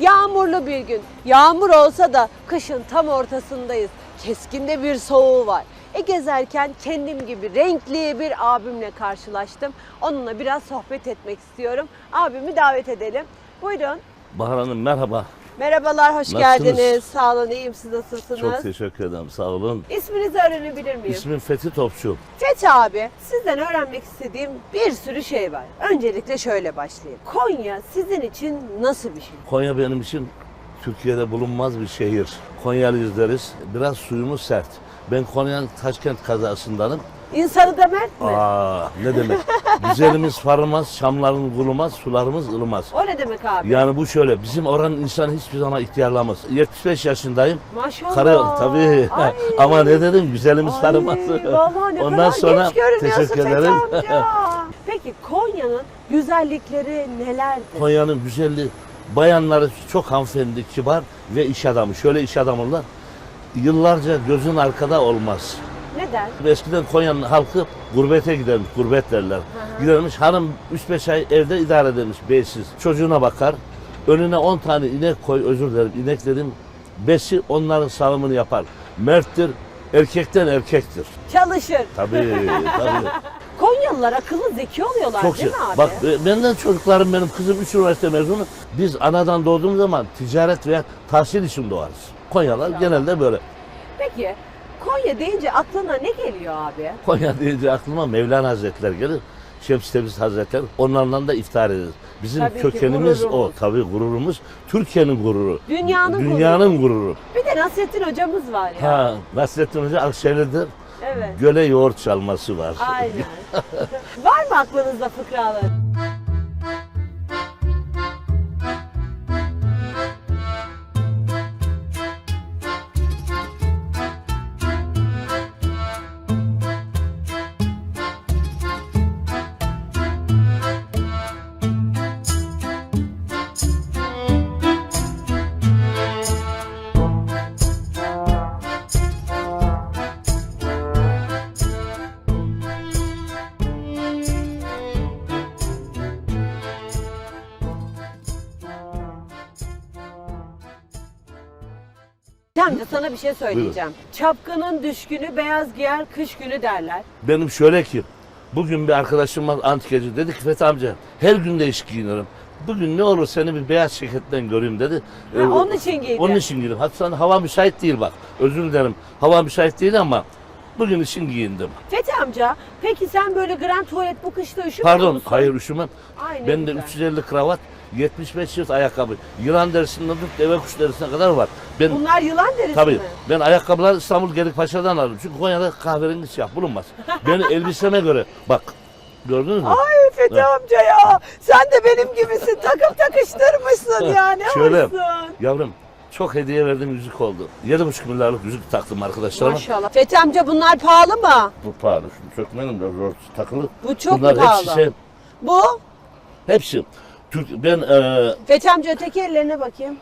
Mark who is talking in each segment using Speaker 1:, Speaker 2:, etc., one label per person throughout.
Speaker 1: Yağmurlu bir gün. Yağmur olsa da kışın tam ortasındayız. Keskinde bir soğuğu var. E gezerken kendim gibi renkli bir abimle karşılaştım. Onunla biraz sohbet etmek istiyorum. Abimi davet edelim. Buyurun.
Speaker 2: Bahar Hanım merhaba.
Speaker 1: Merhabalar, hoş
Speaker 2: Nasılsınız?
Speaker 1: geldiniz. Sağ olun, iyiyim. Siz nasılsınız?
Speaker 2: Çok teşekkür ederim. Sağ olun.
Speaker 1: İsminizi öğrenebilir miyim?
Speaker 2: İsmim Fethi Topçu.
Speaker 1: Fethi abi, sizden öğrenmek istediğim bir sürü şey var. Öncelikle şöyle başlayayım. Konya sizin için nasıl bir şey?
Speaker 2: Konya benim için Türkiye'de bulunmaz bir şehir. Konyalıyız deriz. Biraz suyumuz sert. Ben Konya'nın Taşkent kazasındanım.
Speaker 1: İnsanı da mert mi?
Speaker 2: Aa ne demek? Güzelimiz farımaz, şamların kurumaz, sularımız ılmaz.
Speaker 1: O ne demek abi?
Speaker 2: Yani bu şöyle, bizim oranın insanı hiçbir zaman ihtiyarlamaz. 75 yaşındayım.
Speaker 1: Maşallah.
Speaker 2: Karı tabii.
Speaker 1: Ay.
Speaker 2: Ama ne dedim? Güzelimiz
Speaker 1: Ay,
Speaker 2: farımaz.
Speaker 1: vallahi ne
Speaker 2: Ondan
Speaker 1: kadar
Speaker 2: sonra
Speaker 1: genç
Speaker 2: teşekkür ederim.
Speaker 1: Peki Konya'nın güzellikleri nelerdir?
Speaker 2: Konya'nın güzelliği, bayanları çok hanımefendi, kibar ve iş adamı. Şöyle iş adamılar. Yıllarca gözün arkada olmaz.
Speaker 1: Neden?
Speaker 2: Eskiden Konya'nın halkı gurbete gidermiş, gurbet derler. Gidermiş, hanım 3-5 ay evde idare edermiş beysiz. Çocuğuna bakar, önüne 10 tane inek koy, özür dilerim, inek dedim. Besi onların sağımını yapar. Merttir, erkekten erkektir.
Speaker 1: Çalışır.
Speaker 2: Tabii, tabii.
Speaker 1: Konyalılar akıllı zeki oluyorlar
Speaker 2: Çok
Speaker 1: değil mi abi?
Speaker 2: Bak e, benden çocuklarım benim kızım 3 üniversite mezunu. Biz anadan doğduğumuz zaman ticaret veya tahsil için doğarız. Konyalar genelde böyle.
Speaker 1: Peki Konya deyince aklına ne geliyor abi?
Speaker 2: Konya deyince aklıma Mevlana Hazretleri gelir. Şems Tebriz Hazretleri onlarla da iftar ederiz. Bizim
Speaker 1: Tabii ki,
Speaker 2: kökenimiz
Speaker 1: gururumuz.
Speaker 2: o. Tabii gururumuz. Türkiye'nin gururu.
Speaker 1: Dünyanın gururu.
Speaker 2: Dünyanın gururu.
Speaker 1: Bir de Nasrettin hocamız var ya.
Speaker 2: Ha, Nasrettin Hoca Akşehir'dir.
Speaker 1: Evet.
Speaker 2: Göle yoğurt çalması var.
Speaker 1: Aynen. var mı aklınızda fıkralar? Amca sana bir şey söyleyeceğim. Çapkının düşkünü beyaz giyer kış günü derler.
Speaker 2: Benim şöyle ki, bugün bir arkadaşım var antikacı dedi ki Fethi amca her gün değişik giyinirim. Bugün ne olur seni bir beyaz ceketten göreyim dedi.
Speaker 1: Ha,
Speaker 2: Ee,
Speaker 1: onun için giydi.
Speaker 2: Onun için giydim. Hatta hava müsait değil bak. Özür dilerim. Hava müsait değil ama bugün için giyindim.
Speaker 1: Fethi amca peki sen böyle grand tuvalet bu kışta üşümüyor
Speaker 2: Pardon,
Speaker 1: musun?
Speaker 2: hayır üşümem.
Speaker 1: Ay, ne
Speaker 2: Ben de
Speaker 1: güzel.
Speaker 2: 350 kravat, 75 çift ayakkabı. Yılan derisinden tut deve kuş derisine kadar var. Ben
Speaker 1: Bunlar yılan derisi
Speaker 2: Tabii.
Speaker 1: mi?
Speaker 2: Ben ayakkabılar İstanbul Gedikpaşa'dan aldım. Çünkü Konya'da kahverengi siyah bulunmaz. Ben elbiseme göre bak gördünüz mü?
Speaker 1: Ay Fethi amca ya sen de benim gibisin takım takıştırmışsın ya ne
Speaker 2: Şöyle
Speaker 1: olsun.
Speaker 2: yavrum çok hediye verdiğim yüzük oldu. 7,5 milyarlık yüzük taktım arkadaşlarıma.
Speaker 1: Maşallah. Fethi amca bunlar pahalı mı?
Speaker 2: Bu pahalı. Şunu sökmenim de zor takılı.
Speaker 1: Bu çok
Speaker 2: Bunlar
Speaker 1: pahalı?
Speaker 2: hepsi şey,
Speaker 1: Bu?
Speaker 2: hepsi. Türk, ben e,
Speaker 1: Fethi amca öteki ellerine bakayım.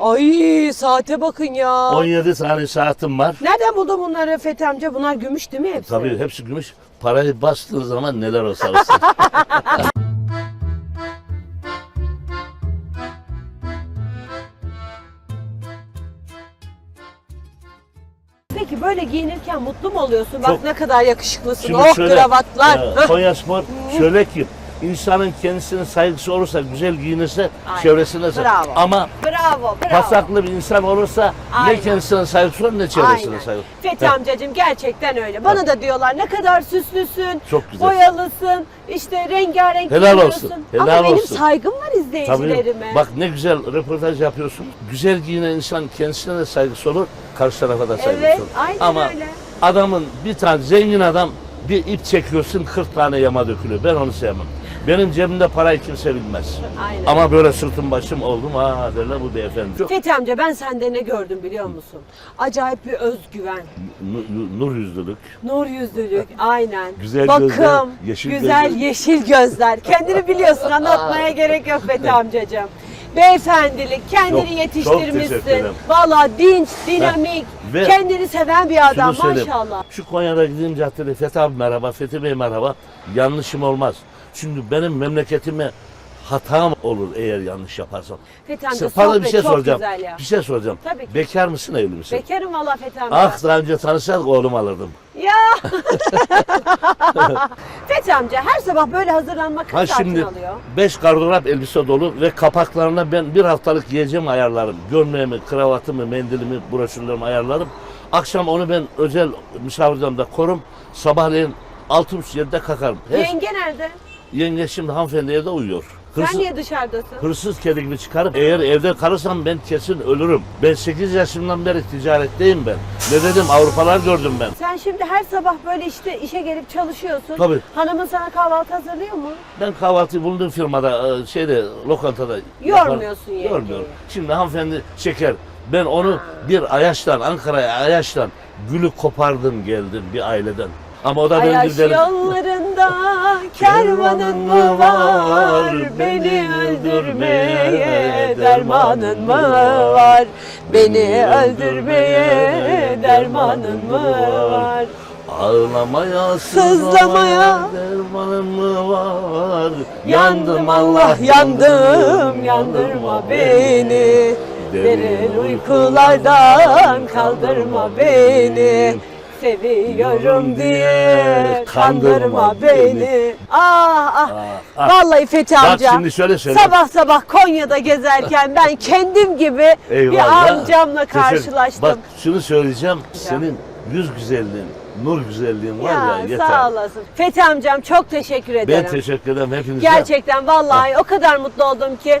Speaker 1: Ay saate bakın ya.
Speaker 2: 17 tane saatim var.
Speaker 1: Nereden buldun bunları Fethi amca? Bunlar gümüş değil mi hepsi?
Speaker 2: Tabii hepsi gümüş. Parayı bastığın zaman neler olsa olsun.
Speaker 1: Peki böyle giyinirken mutlu mu oluyorsun? Bak
Speaker 2: Çok.
Speaker 1: ne kadar yakışıklısın.
Speaker 2: Şimdi
Speaker 1: oh
Speaker 2: şöyle,
Speaker 1: kravatlar.
Speaker 2: e,
Speaker 1: Hah.
Speaker 2: Konya Spor şöyle ki insanın kendisine saygısı olursa, güzel giyinirse,
Speaker 1: Aynen.
Speaker 2: çevresine saygı.
Speaker 1: Bravo.
Speaker 2: Ama
Speaker 1: bravo bravo.
Speaker 2: pasaklı bir insan olursa
Speaker 1: Aynen.
Speaker 2: ne kendisine saygısı olur ne çevresine
Speaker 1: Aynen.
Speaker 2: saygı.
Speaker 1: Fethi
Speaker 2: Heh.
Speaker 1: amcacığım gerçekten öyle. Bana da diyorlar ne kadar süslüsün,
Speaker 2: Çok güzel.
Speaker 1: boyalısın, işte rengarenk
Speaker 2: Helal olsun,
Speaker 1: Ama
Speaker 2: helal
Speaker 1: benim
Speaker 2: olsun.
Speaker 1: saygım var
Speaker 2: Tabii.
Speaker 1: izleyicilerime.
Speaker 2: Bak ne güzel röportaj yapıyorsun. Güzel giyinen insan kendisine de saygısı olur, karşı tarafa da saygısı
Speaker 1: Evet,
Speaker 2: olur.
Speaker 1: aynen
Speaker 2: Ama
Speaker 1: öyle.
Speaker 2: adamın bir tane zengin adam bir ip çekiyorsun 40 tane yama dökülüyor. Ben onu sevmem. Benim cebimde parayı kimse bilmez.
Speaker 1: Aynen.
Speaker 2: Ama böyle sırtım başım oldum ha derler bu beyefendi.
Speaker 1: Fethi amca ben sende ne gördüm biliyor musun? Acayip bir özgüven,
Speaker 2: nu- nur yüzlülük.
Speaker 1: nur yüzlülük, aynen.
Speaker 2: Güzel
Speaker 1: Bakım,
Speaker 2: gözler, yeşil
Speaker 1: güzel
Speaker 2: gözler.
Speaker 1: yeşil gözler. Kendini biliyorsun anlatmaya gerek yok Fethi amcacığım. Beyefendilik, kendini
Speaker 2: Çok- çok
Speaker 1: yetiştirmişsin.
Speaker 2: ederim.
Speaker 1: Valla dinç, dinamik,
Speaker 2: Ve
Speaker 1: kendini seven bir adam
Speaker 2: söyleyeyim.
Speaker 1: maşallah.
Speaker 2: Şu Konya'da gideyim caddede Fethi abi merhaba, Fethi Bey merhaba. Yanlışım olmaz. Çünkü benim memleketime hatam olur eğer yanlış yaparsam.
Speaker 1: Fethi amca
Speaker 2: Sana bir şey
Speaker 1: çok
Speaker 2: soracağım.
Speaker 1: güzel ya.
Speaker 2: Bir şey soracağım.
Speaker 1: Tabii ki.
Speaker 2: Bekar mısın evli misin?
Speaker 1: Bekarım valla Fethi amca.
Speaker 2: Ah daha önce tanışsak oğlum alırdım.
Speaker 1: Ya. Fethi amca her sabah böyle hazırlanmak
Speaker 2: Ha
Speaker 1: kaç saatin
Speaker 2: şimdi
Speaker 1: alıyor?
Speaker 2: 5 gardırop elbise dolu ve kapaklarına ben bir haftalık giyeceğim ayarlarım. Gömleğimi, kravatımı, mendilimi, broşürlerimi ayarlarım. Akşam onu ben özel misafirlerimde korum. Sabahleyin 6.30-7'de kalkarım. Her,
Speaker 1: Yenge nerede?
Speaker 2: Yenge şimdi hanımefendi evde uyuyor. Hırsız,
Speaker 1: Sen niye dışarıdasın?
Speaker 2: hırsız kedi gibi çıkarıp eğer evde kalırsam ben kesin ölürüm. Ben 8 yaşımdan beri ticaretteyim ben. Ne dedim Avrupalar gördüm ben.
Speaker 1: Sen şimdi her sabah böyle işte işe gelip çalışıyorsun.
Speaker 2: Tabii.
Speaker 1: Hanımın sana kahvaltı hazırlıyor mu?
Speaker 2: Ben kahvaltıyı bulunduğum firmada, e, şeyde, lokantada
Speaker 1: Yormuyorsun yengeyi.
Speaker 2: Yormuyorum. Şimdi hanımefendi şeker. Ben onu bir Ayaş'tan, Ankara'ya Ayaş'tan gülü kopardım geldim bir aileden. Ama o da
Speaker 1: Ayaş yollarında kervanın mı var? Beni öldürmeye dermanın mı var? Beni öldürmeye dermanın mı var?
Speaker 2: Ağlamaya,
Speaker 1: Sızlamaya.
Speaker 2: dermanın mı var?
Speaker 1: Yandım Allah yandım yandırma beni Derin uykulardan kaldırma beni Seviyorum diye kandırma beni Ah ah
Speaker 2: Ah, ah.
Speaker 1: Vallahi Fethi
Speaker 2: Bak
Speaker 1: amca
Speaker 2: şimdi şöyle söyleyeyim.
Speaker 1: Sabah sabah Konya'da gezerken ben kendim gibi bir
Speaker 2: Eyvallah.
Speaker 1: amcamla
Speaker 2: Teşekkür-
Speaker 1: karşılaştım.
Speaker 2: Bak şunu söyleyeceğim. Senin yüz güzelliğin, nur güzelliğin var ya,
Speaker 1: ya
Speaker 2: yeter.
Speaker 1: sağ olasın. Fethi amcam çok teşekkür ederim.
Speaker 2: Ben teşekkür ederim hepinize.
Speaker 1: Gerçekten vallahi o kadar mutlu oldum ki.